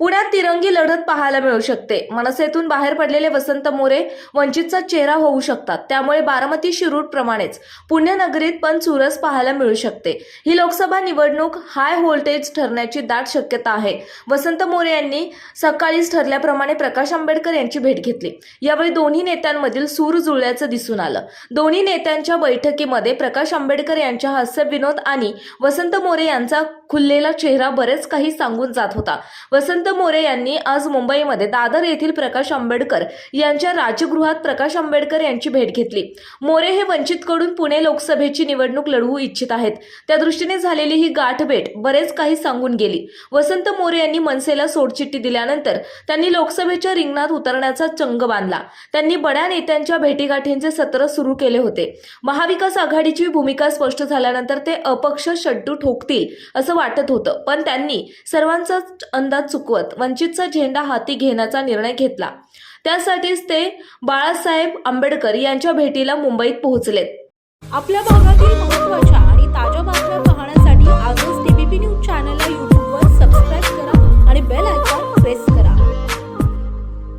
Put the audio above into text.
पुण्यात तिरंगी लढत पाहायला मिळू शकते. मनसेतून बाहेर पडलेले वसंत मोरे वंचितचा चेहरा होऊ शकतात. त्यामुळे बारामती शिरूर प्रमाणेच पुण्यनगरीत पण चुरस पाहायला मिळू शकते. ही लोकसभा निवडणूक हाय व्होल्टेज ठरण्याची दाट शक्यता आहे. वसंत मोरे यांनी सकाळीच ठरल्याप्रमाणे प्रकाश आंबेडकर यांची भेट घेतली. यावेळी दोन्ही नेत्यांमधील सूर जुळल्याचं दिसून आलं. दोन्ही नेत्यांच्या बैठकीमध्ये प्रकाश आंबेडकर यांच्या हास्य विनोद आणि वसंत मोरे यांचा खुललेला चेहरा बरेच काही सांगून जात होता. वसंत मोरे यांनी आज मुंबईमध्ये दादर येथील प्रकाश आंबेडकर यांच्या राजगृहात प्रकाश आंबेडकर यांची भेट घेतली. मोरे हे वंचितकडून पुणे लोकसभेची निवडणूक लढवू इच्छित आहेत. त्या दृष्टीने झालेली ही गाठभेट बरेच काही सांगून गेली. वसंत मोरे यांनी मनसेला सोडचिठ्ठी दिल्यानंतर त्यांनी लोकसभेच्या रिंगणात उतरण्याचा चंग बांधला. त्यांनी बड्या नेत्यांच्या भेटीगाठींचे सत्र सुरू केले होते. महाविकास आघाडीची भूमिका स्पष्ट झाल्यानंतर ते अपक्ष शड्डू ठोकतील असं वाटत होतं. पण त्यांनी सर्वांचाच अंदाज चुकवत वंचितचा झेंडा हाती घेण्याचा निर्णय घेतला. त्यासाठीच ते बाळासाहेब आंबेडकर यांच्या भेटीला मुंबईत पोहोचलेत. आपल्या भागातील महत्त्वाच्या